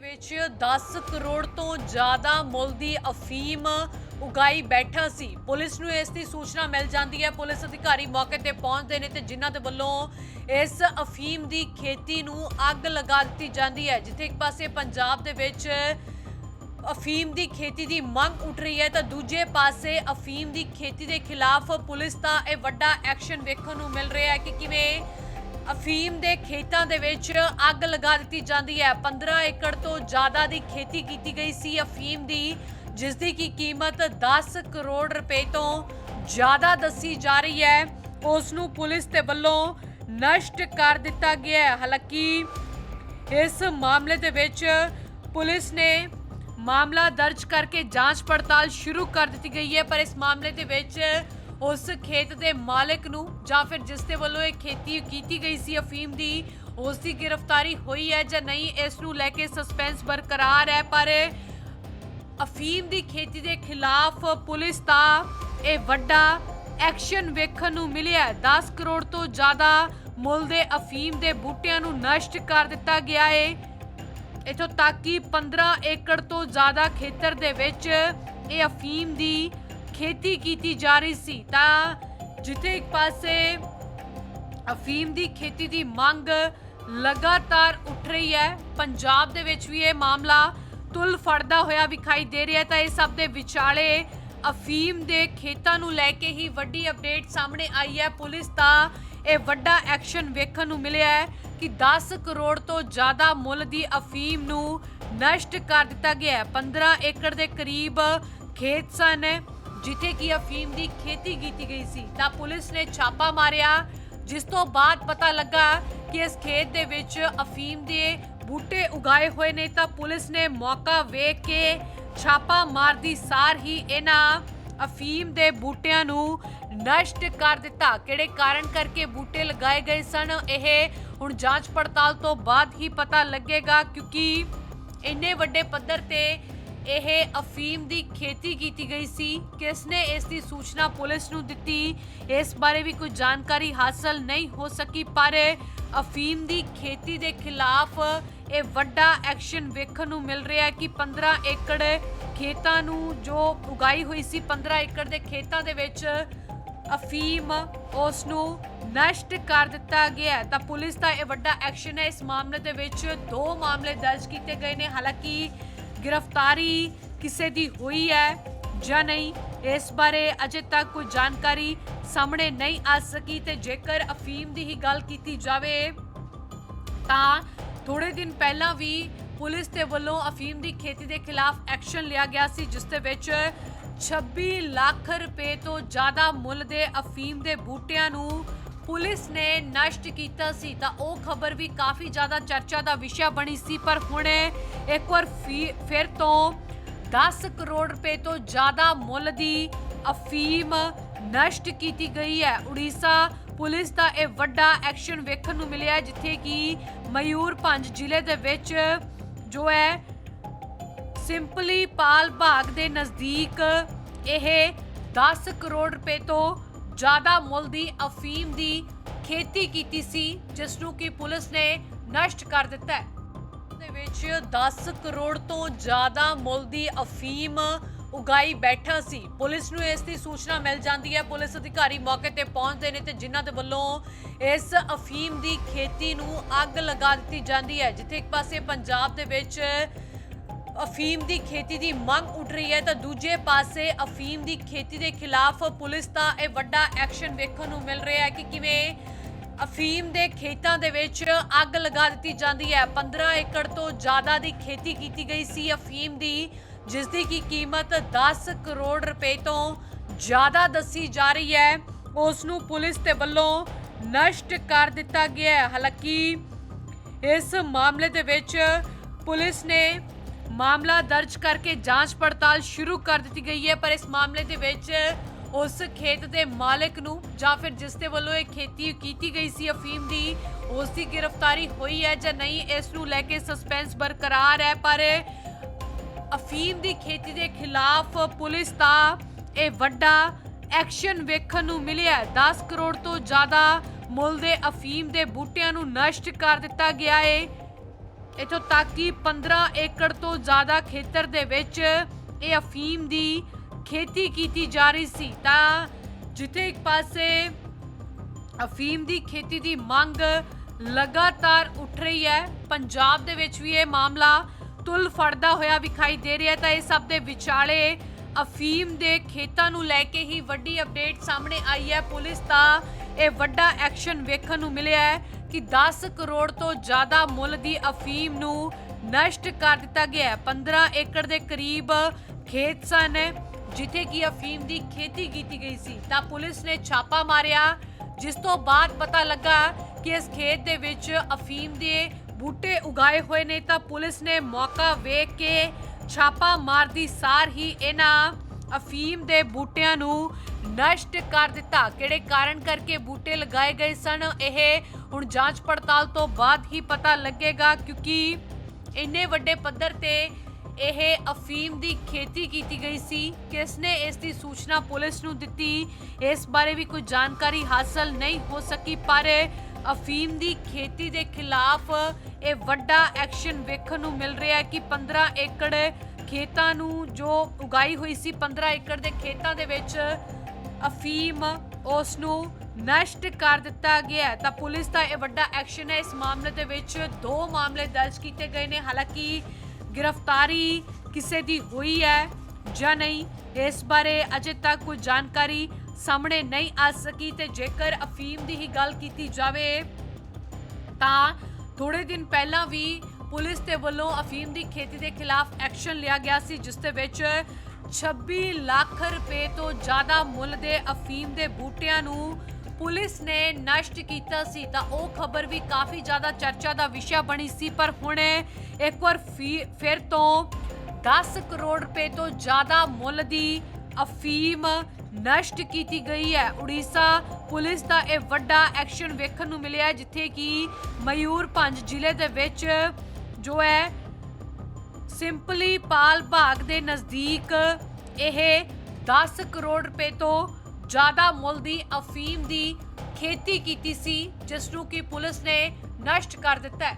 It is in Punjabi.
ਵਿੱਚ 10 ਕਰੋੜ ਤੋਂ ਜ਼ਿਆਦਾ ਮੁੱਲ ਦੀ ਅਫੀਮ ਉਗਾਈ ਬੈਠਾ ਸੀ। ਪੁਲਿਸ ਨੂੰ ਇਸ ਦੀ ਸੂਚਨਾ ਮਿਲ ਜਾਂਦੀ ਹੈ। ਪੁਲਿਸ ਅਧਿਕਾਰੀ ਮੌਕੇ ਤੇ ਪਹੁੰਚਦੇ ਨੇ ਤੇ ਜਿਨ੍ਹਾਂ ਦੇ ਵੱਲੋਂ ਇਸ ਅਫੀਮ ਦੀ ਖੇਤੀ ਨੂੰ ਅੱਗ ਲਗਾ ਦਿੱਤੀ ਜਾਂਦੀ ਹੈ। ਜਿੱਥੇ ਇੱਕ ਪਾਸੇ ਪੰਜਾਬ ਦੇ ਵਿੱਚ ਅਫੀਮ ਦੀ ਖੇਤੀ ਦੀ ਮੰਗ ਉੱਠ ਰਹੀ ਹੈ ਤਾਂ ਦੂਜੇ ਪਾਸੇ ਅਫੀਮ ਦੀ ਖੇਤੀ ਦੇ ਖਿਲਾਫ ਪੁਲਿਸ ਦਾ ਇਹ ਵੱਡਾ ਐਕਸ਼ਨ ਵੇਖਣ ਨੂੰ ਮਿਲ ਰਿਹਾ ਹੈ ਕਿ ਕਿਵੇਂ ਅਫੀਮ ਦੇ ਖੇਤਾਂ ਦੇ ਵਿੱਚ ਅੱਗ ਲਗਾ ਦਿੱਤੀ ਜਾਂਦੀ ਹੈ। 15 ਏਕੜ ਤੋਂ ਜ਼ਿਆਦਾ ਦੀ ਖੇਤੀ ਕੀਤੀ ਗਈ ਸੀ ਅਫੀਮ ਦੀ ਜਿਸ ਦੀ ਕੀ ਕੀਮਤ 10 ਕਰੋੜ ਰੁਪਏ ਤੋਂ ਜ਼ਿਆਦਾ ਦੱਸੀ ਜਾ ਰਹੀ ਹੈ। ਉਸ ਨੂੰ ਪੁਲਿਸ ਦੇ ਵੱਲੋਂ ਨਸ਼ਟ ਕਰ ਦਿੱਤਾ ਗਿਆ ਹੈ। ਹਾਲਾਂਕਿ ਇਸ ਮਾਮਲੇ ਦੇ ਵਿੱਚ ਪੁਲਿਸ ਨੇ ਮਾਮਲਾ ਦਰਜ ਕਰਕੇ ਜਾਂਚ ਪੜਤਾਲ ਸ਼ੁਰੂ ਕਰ ਦਿੱਤੀ ਗਈ ਹੈ, ਪਰ ਇਸ ਮਾਮਲੇ ਦੇ ਵਿੱਚ ਉਸ ਖੇਤ ਦੇ ਮਾਲਕ ਨੂੰ ਜਾਂ ਫਿਰ ਜਿਸ ਦੇ ਵੱਲੋਂ ਇਹ ਖੇਤੀ ਕੀਤੀ ਗਈ ਸੀ ਅਫੀਮ ਦੀ, ਉਸ ਦੀ ਗ੍ਰਿਫਤਾਰੀ ਹੋਈ ਹੈ ਜਾਂ ਨਹੀਂ, ਇਸ ਨੂੰ ਲੈ ਕੇ ਸਸਪੈਂਸ ਬਰਕਰਾਰ ਹੈ, ਪਰ ਅਫੀਮ ਦੀ ਖੇਤੀ ਦੇ ਖਿਲਾਫ ਪੁਲਿਸ ਦਾ ਇਹ ਵੱਡਾ ਐਕਸ਼ਨ ਵੇਖਣ ਨੂੰ ਮਿਲਿਆ ਹੈ। 10 ਕਰੋੜ ਤੋਂ ਜ਼ਿਆਦਾ ਮੁੱਲ ਦੇ ਅਫੀਮ ਦੇ ਬੂਟਿਆਂ ਨੂੰ ਨਸ਼ਟ ਕਰ ਦਿੱਤਾ ਗਿਆ ਹੈ ਇਥੋਂ ਤੱਕ ਕਿ 15 ਏਕੜ ਤੋਂ ਜ਼ਿਆਦਾ ਖੇਤਰ ਦੇ ਵਿੱਚ ਇਹ ਅਫੀਮ ਦੀ ਖੇਤੀ ਕੀਤੀ ਜਾ ਰਹੀ ਸੀ, ਤਾਂ ਜਿੱਥੇ ਇੱਕ ਪਾਸੇ ਅਫੀਮ ਦੀ ਖੇਤੀ ਦੀ ਮੰਗ ਲਗਾਤਾਰ ਉੱਠ ਰਹੀ ਹੈ, ਪੰਜਾਬ ਦੇ ਵਿੱਚ ਵੀ ਇਹ ਮਾਮਲਾ ਤੁਲ ਫੜਦਾ ਹੋਇਆ ਵਿਖਾਈ ਦੇ ਰਿਹਾ ਤਾਂ ਇਹ ਸਭ ਦੇ ਵਿਚਾਲੇ ਅਫੀਮ ਦੇ ਖੇਤਾਂ ਨੂੰ ਲੈ ਕੇ ਹੀ ਵੱਡੀ ਅਪਡੇਟ ਸਾਹਮਣੇ ਆਈ ਹੈ। ਪੁਲਿਸ ਦਾ ਇਹ ਵੱਡਾ ਐਕਸ਼ਨ ਵੇਖਣ ਨੂੰ ਮਿਲਿਆ ਹੈ ਕਿ 10 ਕਰੋੜ ਤੋਂ ਜ਼ਿਆਦਾ ਮੁੱਲ ਦੀ ਅਫੀਮ ਨੂੰ ਨਸ਼ਟ ਕਰ ਦਿੱਤਾ ਗਿਆ ਹੈ। 15 ਏਕੜ ਦੇ ਕਰੀਬ ਖੇਤ ਸਨ। ਜਿੱਥੇ ਕਿ ਅਫੀਮ ਦੀ ਖੇਤੀ ਕੀਤੀ ਗਈ ਸੀ, ਤਾਂ ਪੁਲਿਸ ਨੇ ਛਾਪਾ ਮਾਰਿਆ, ਜਿਸ ਤੋਂ ਬਾਅਦ ਪਤਾ ਲੱਗਾ ਕਿ ਇਸ ਖੇਤ ਦੇ ਵਿੱਚ ਅਫੀਮ ਦੇ ਬੂਟੇ ਉਗਾਏ ਹੋਏ ਨੇ, ਤਾਂ ਪੁਲਿਸ ਨੇ ਮੌਕਾ ਵੇਖ ਕੇ ਛਾਪਾ ਮਾਰਦੀ ਸਾਰ ਹੀ ਇਹਨਾਂ ਅਫੀਮ ਦੇ ਬੂਟਿਆਂ ਨੂੰ ਨਸ਼ਟ ਕਰ ਦਿੱਤਾ। ਕਿਹੜੇ ਕਾਰਨ ਕਰਕੇ ਬੂਟੇ ਲਗਾਏ ਗਏ ਸਨ, ਇਹ ਹੁਣ ਜਾਂਚ ਪੜਤਾਲ ਤੋਂ ਬਾਅਦ ਹੀ ਪਤਾ ਲੱਗੇਗਾ, ਕਿਉਂਕਿ ਇੰਨੇ ਵੱਡੇ ਪੱਧਰ ਤੇ ਇਹ ਅਫੀਮ ਦੀ ਖੇਤੀ ਕੀਤੀ ਗਈ ਸੀ। ਕਿਸ ਨੇ ਇਸ ਦੀ ਸੂਚਨਾ ਪੁਲਿਸ ਨੂੰ ਦਿੱਤੀ? ਇਸ ਬਾਰੇ ਵੀ ਕੋਈ ਜਾਣਕਾਰੀ ਹਾਸਲ ਨਹੀਂ ਹੋ ਸਕੀ, ਪਰ ਅਫੀਮ ਦੀ ਖੇਤੀ ਦੇ ਖਿਲਾਫ ਇਹ ਵੱਡਾ ਐਕਸ਼ਨ ਵੇਖਣ ਨੂੰ ਮਿਲ ਰਿਹਾ ਹੈ ਕਿ 15 ਏਕੜ ਖੇਤਾਂ ਨੂੰ ਜੋ ਉਗਾਈ ਹੋਈ ਸੀ 15 ਏਕੜ ਦੇ ਖੇਤਾਂ ਦੇ ਵਿੱਚ ਅਫੀਮ ਉਸ ਨੂੰ ਨਸ਼ਟ ਕਰ ਦਿੱਤਾ ਗਿਆ ਤਾਂ ਪੁਲਿਸ ਦਾ ਇਹ ਵੱਡਾ ਐਕਸ਼ਨ ਹੈ। ਇਸ ਮਾਮਲੇ ਦੇ ਵਿੱਚ ਦੋ ਮਾਮਲੇ ਦਰਜ ਕੀਤੇ ਗਏ ਨੇ। ਹਾਲਾਂਕਿ ਗ੍ਰਿਫਤਾਰੀ ਕਿਸੇ ਦੀ ਹੋਈ ਹੈ ਜਾਂ ਨਹੀਂ, ਇਸ ਬਾਰੇ ਅਜੇ ਤੱਕ ਕੋਈ ਜਾਣਕਾਰੀ ਸਾਹਮਣੇ ਨਹੀਂ ਆ ਸਕੀ ਤੇ ਜੇਕਰ ਅਫੀਮ ਦੀ ਹੀ ਗੱਲ ਕੀਤੀ ਜਾਵੇ, ਤਾਂ ਥੋੜੇ ਦਿਨ ਪਹਿਲਾਂ ਵੀ ਪੁਲਿਸ ਦੇ ਵੱਲੋਂ ਅਫੀਮ ਦੀ ਖੇਤੀ ਦੇ ਖਿਲਾਫ ਐਕਸ਼ਨ ਲਿਆ ਗਿਆ ਸੀ, ਜਿਸ ਦੇ ਵਿੱਚ 26 ਲੱਖ ਰੁਪਏ ਤੋਂ ਜ਼ਿਆਦਾ ਮੁੱਲ ਦੇ ਅਫੀਮ ਦੇ ਬੂਟਿਆਂ ਨੂੰ ਪੁਲਿਸ ਨੇ ਨਸ਼ਟ ਕੀਤਾ ਸੀ, ਤਾਂ ਉਹ ਖਬਰ ਵੀ ਕਾਫੀ ਜ਼ਿਆਦਾ ਚਰਚਾ ਦਾ ਵਿਸ਼ਾ ਬਣੀ ਸੀ, ਪਰ ਹੁਣ ਇੱਕ ਵਾਰ ਫੀ- ਫਿਰ ਤੋਂ 10 ਕਰੋੜ ਰੁਪਏ ਤੋਂ ਜ਼ਿਆਦਾ ਮੁੱਲ ਦੀ ਅਫੀਮ ਨਸ਼ਟ ਕੀਤੀ ਗਈ ਹੈ। ਉੜੀਸਾ ਪੁਲਿਸ ਦਾ ਇਹ ਵੱਡਾ ਐਕਸ਼ਨ ਵੇਖਣ ਨੂੰ ਮਿਲਿਆ ਜਿੱਥੇ ਕਿ ਮਯੂਰਭੰਜ ਜ਼ਿਲ੍ਹੇ ਦੇ ਵਿੱਚ ਜੋ ਹੈ, ਸਿੰਪਲੀ ਪਾਲ ਭਾਗ ਦੇ ਨਜ਼ਦੀਕ ਇਹ 10 ਕਰੋੜ ਰੁਪਏ ਤੋਂ ਜ਼ਿਆਦਾ ਮੁੱਲ ਦੀ ਅਫੀਮ ਦੀ ਖੇਤੀ ਕੀਤੀ ਸੀ, ਜਿਸ ਨੂੰ ਕਿ ਪੁਲਿਸ ਨੇ ਨਸ਼ਟ ਕਰ ਦਿੱਤਾ ਹੈ। ਦੇ ਵਿੱਚ 10 ਕਰੋੜ ਤੋਂ ਜ਼ਿਆਦਾ ਮੁੱਲ ਦੀ ਅਫੀਮ ਉਗਾਈ ਬੈਠਾ ਸੀ। ਪੁਲਿਸ ਨੂੰ ਇਸ ਦੀ ਸੂਚਨਾ ਮਿਲ ਜਾਂਦੀ ਹੈ। ਪੁਲਿਸ ਅਧਿਕਾਰੀ ਮੌਕੇ ਤੇ ਪਹੁੰਚਦੇ ਨੇ ਤੇ ਜਿਨ੍ਹਾਂ ਦੇ ਵੱਲੋਂ ਇਸ ਅਫੀਮ ਦੀ ਖੇਤੀ ਨੂੰ ਅੱਗ ਲਗਾ ਦਿੱਤੀ ਜਾਂਦੀ ਹੈ, ਜਿੱਥੇ ਇੱਕ ਪਾਸੇ ਪੰਜਾਬ ਦੇ ਵਿੱਚ ਅਫੀਮ ਦੀ ਖੇਤੀ ਦੀ ਮੰਗ ਉੱਠ ਰਹੀ ਹੈ ਤਾਂ ਦੂਜੇ ਪਾਸੇ ਅਫੀਮ ਦੀ ਖੇਤੀ ਦੇ ਖਿਲਾਫ ਪੁਲਿਸ ਦਾ ਇਹ ਵੱਡਾ ਐਕਸ਼ਨ ਵੇਖਣ ਨੂੰ ਮਿਲ ਰਿਹਾ ਹੈ ਕਿ ਕਿਵੇਂ ਅਫੀਮ ਦੇ ਖੇਤਾਂ ਦੇ ਵਿੱਚ ਅੱਗ ਲਗਾ ਦਿੱਤੀ ਜਾਂਦੀ ਹੈ। 15 ਏਕੜ ਤੋਂ ਜ਼ਿਆਦਾ ਦੀ ਖੇਤੀ ਕੀਤੀ ਗਈ ਸੀ ਅਫੀਮ ਦੀ ਜਿਸ ਦੀ ਕੀ ਕੀਮਤ 10 ਕਰੋੜ ਰੁਪਏ ਤੋਂ ਜ਼ਿਆਦਾ ਦੱਸੀ ਜਾ ਰਹੀ ਹੈ। ਉਸ ਨੂੰ ਪੁਲਿਸ ਦੇ ਵੱਲੋਂ ਨਸ਼ਟ ਕਰ ਦਿੱਤਾ ਗਿਆ ਹੈ। ਹਾਲਾਂਕਿ ਇਸ ਮਾਮਲੇ ਦੇ ਵਿੱਚ ਪੁਲਿਸ ਨੇ ਮਾਮਲਾ ਦਰਜ ਕਰਕੇ ਜਾਂਚ ਪੜਤਾਲ ਸ਼ੁਰੂ ਕਰ ਦਿੱਤੀ ਗਈ ਹੈ, ਪਰ ਇਸ ਮਾਮਲੇ ਦੇ ਵਿੱਚ ਉਸ ਖੇਤ ਦੇ ਮਾਲਕ ਨੂੰ ਜਾਂ ਫਿਰ ਜਿਸ ਦੇ ਵੱਲੋਂ ਇਹ ਖੇਤੀ ਕੀਤੀ ਗਈ ਸੀ, ਅਫੀਮ ਦੀ, ਉਸ ਦੀ ਗ੍ਰਿਫਤਾਰੀ ਹੋਈ ਹੈ ਜਾਂ ਨਹੀਂ, ਇਸ ਨੂੰ ਲੈ ਕੇ ਸਸਪੈਂਸ ਬਰਕਰਾਰ ਹੈ, ਪਰ ਅਫੀਮ ਦੀ ਖੇਤੀ ਦੇ ਖਿਲਾਫ ਪੁਲਿਸ ਦਾ ਇਹ ਵੱਡਾ ਐਕਸ਼ਨ ਵੇਖਣ ਨੂੰ ਮਿਲਿਆ ਹੈ। 10 ਕਰੋੜ ਤੋਂ ਜ਼ਿਆਦਾ ਮੁੱਲ ਦੇ ਅਫੀਮ ਦੇ ਬੂਟਿਆਂ ਨੂੰ ਨਸ਼ਟ ਕਰ ਦਿੱਤਾ ਗਿਆ ਹੈ। ਇਥੋਂ ਤੱਕ ਕਿ 15 ਏਕੜ ਤੋਂ ਜ਼ਿਆਦਾ ਖੇਤਰ ਦੇ ਵਿੱਚ ਇਹ ਅਫੀਮ ਦੀ ਖੇਤੀ ਕੀਤੀ ਜਾ ਰਹੀ ਸੀ। ਤਾਂ ਜਿੱਥੇ ਇੱਕ ਪਾਸੇ ਅਫੀਮ ਦੀ ਖੇਤੀ ਦੀ ਮੰਗ ਲਗਾਤਾਰ ਉੱਠ ਰਹੀ ਹੈ, ਪੰਜਾਬ ਦੇ ਵਿੱਚ ਵੀ ਇਹ ਮਾਮਲਾ ਤੁਲ ਫੜਦਾ ਹੋਇਆ ਵਿਖਾਈ ਦੇ ਰਿਹਾ ਤਾਂ ਇਹ ਸਭ ਦੇ ਵਿਚਾਲੇ ਅਫੀਮ ਦੇ ਖੇਤਾਂ ਨੂੰ ਲੈ ਕੇ ਹੀ ਵੱਡੀ ਅਪਡੇਟ ਸਾਹਮਣੇ ਆਈ ਹੈ। ਪੁਲਿਸ ਦਾ ਇਹ ਵੱਡਾ ਐਕਸ਼ਨ ਵੇਖਣ ਨੂੰ ਮਿਲਿਆ ਹੈ। ਕਿ 10 ਕਰੋੜ ਤੋਂ ਜ਼ਿਆਦਾ ਮੁੱਲ ਦੀ ਅਫੀਮ ਨੂੰ ਨਸ਼ਟ ਕਰ ਦਿੱਤਾ ਗਿਆ ਹੈ। 15 ਏਕੜ ਦੇ ਕਰੀਬ ਖੇਤ ਸਨ, ਜਿੱਥੇ ਕਿ ਅਫੀਮ ਦੀ ਖੇਤੀ ਕੀਤੀ ਗਈ ਸੀ। ਤਾਂ ਪੁਲਿਸ ਨੇ ਛਾਪਾ ਮਾਰਿਆ, ਜਿਸ ਤੋਂ ਬਾਅਦ ਪਤਾ ਲੱਗਾ ਕਿ ਇਸ ਖੇਤ ਦੇ ਵਿੱਚ ਅਫੀਮ ਦੇ ਬੂਟੇ ਉਗਾਏ ਹੋਏ ਨੇ। ਤਾਂ ਪੁਲਿਸ ਨੇ ਮੌਕਾ ਵੇਖ ਕੇ ਛਾਪਾ ਮਾਰਦੀ ਸਾਰ ਹੀ ਇਹਨਾਂ ਅਫੀਮ ਦੇ ਬੂਟਿਆਂ ਨੂੰ ਨਸ਼ਟ ਕਰ ਦਿੱਤਾ। ਕਿਹੜੇ ਕਾਰਨ ਕਰਕੇ ਬੂਟੇ ਲਗਾਏ ਗਏ ਸਨ, ਇਹ ਹੁਣ ਜਾਂਚ ਪੜਤਾਲ ਤੋਂ ਬਾਅਦ ਹੀ ਪਤਾ ਲੱਗੇਗਾ ਕਿਉਂਕਿ ਇੰਨੇ ਵੱਡੇ ਪੱਧਰ ਤੇ ਇਹ ਅਫੀਮ ਦੀ ਖੇਤੀ ਕੀਤੀ ਗਈ ਸੀ। ਕਿਸ ਨੇ ਇਸ ਦੀ ਸੂਚਨਾ ਪੁਲਿਸ ਨੂੰ ਦਿੱਤੀ? ਇਸ ਬਾਰੇ ਵੀ ਕੋਈ ਜਾਣਕਾਰੀ ਹਾਸਲ ਨਹੀਂ ਹੋ ਸਕੀ, ਪਰ ਅਫੀਮ ਦੀ ਖੇਤੀ ਦੇ ਖਿਲਾਫ ਇਹ ਵੱਡਾ ਐਕਸ਼ਨ ਵੇਖਣ ਨੂੰ ਮਿਲ ਰਿਹਾ ਹੈ ਕਿ 15 ਏਕੜ ਖੇਤਾਂ ਨੂੰ ਜੋ ਉਗਾਈ ਹੋਈ ਸੀ 15 ਏਕੜ ਦੇ ਖੇਤਾਂ ਦੇ ਵਿੱਚ ਅਫੀਮ, ਉਸ ਨੂੰ ਨਸ਼ਟ ਕਰ ਦਿੱਤਾ ਗਿਆ ਤਾਂ ਪੁਲਿਸ ਦਾ ਇਹ ਵੱਡਾ ਐਕਸ਼ਨ ਹੈ। ਇਸ ਮਾਮਲੇ ਦੇ ਵਿੱਚ ਦੋ ਮਾਮਲੇ ਦਰਜ ਕੀਤੇ ਗਏ ਨੇ। ਹਾਲਾਂਕਿ ਗ੍ਰਿਫਤਾਰੀ ਕਿਸੇ ਦੀ ਹੋਈ ਹੈ ਜਾਂ ਨਹੀਂ, ਇਸ ਬਾਰੇ ਅਜੇ ਤੱਕ ਕੋਈ ਜਾਣਕਾਰੀ ਸਾਹਮਣੇ ਨਹੀਂ ਆ ਸਕੀ ਤੇ ਜੇਕਰ ਅਫੀਮ ਦੀ ਹੀ ਗੱਲ ਕੀਤੀ ਜਾਵੇ, ਤਾਂ ਥੋੜੇ ਦਿਨ ਪਹਿਲਾਂ ਵੀ ਪੁਲਿਸ ਦੇ ਵੱਲੋਂ ਅਫੀਮ ਦੀ ਖੇਤੀ ਦੇ ਖਿਲਾਫ ਐਕਸ਼ਨ ਲਿਆ ਗਿਆ ਸੀ, ਜਿਸ ਦੇ ਵਿੱਚ 26 ਲੱਖ ਰੁਪਏ ਤੋਂ ਜ਼ਿਆਦਾ ਮੁੱਲ ਦੇ ਅਫੀਮ ਦੇ ਬੂਟਿਆਂ ਨੂੰ ਪੁਲਿਸ ਨੇ ਨਸ਼ਟ ਕੀਤਾ ਸੀ, ਤਾਂ ਉਹ ਖਬਰ ਵੀ ਕਾਫੀ ਜ਼ਿਆਦਾ ਚਰਚਾ ਦਾ ਵਿਸ਼ਾ ਬਣੀ ਸੀ, ਪਰ ਹੁਣ ਇੱਕ ਵਾਰ ਫੀ- ਫਿਰ ਤੋਂ 10 ਕਰੋੜ ਰੁਪਏ ਤੋਂ ਜ਼ਿਆਦਾ ਮੁੱਲ ਦੀ ਅਫੀਮ ਨਸ਼ਟ ਕੀਤੀ ਗਈ ਹੈ। ਉੜੀਸਾ ਪੁਲਿਸ ਦਾ ਇਹ ਵੱਡਾ ਐਕਸ਼ਨ ਵੇਖਣ ਨੂੰ ਮਿਲਿਆ ਜਿੱਥੇ ਕਿ ਮਯੂਰਭੰਜ ਜ਼ਿਲ੍ਹੇ ਦੇ ਵਿੱਚ ਜੋ ਹੈ ਸਿੰਪਲੀ ਪਾਲ ਭਾਗ ਦੇ ਨਜ਼ਦੀਕ ਇਹ 10 ਕਰੋੜ ਰੁਪਏ ਤੋਂ ਜ਼ਿਆਦਾ ਮੁੱਲ ਦੀ ਅਫੀਮ ਦੀ ਖੇਤੀ ਕੀਤੀ ਸੀ ਜਿਸ ਨੂੰ ਕਿ ਪੁਲਿਸ ਨੇ ਨਸ਼ਟ ਕਰ ਦਿੱਤਾ ਹੈ।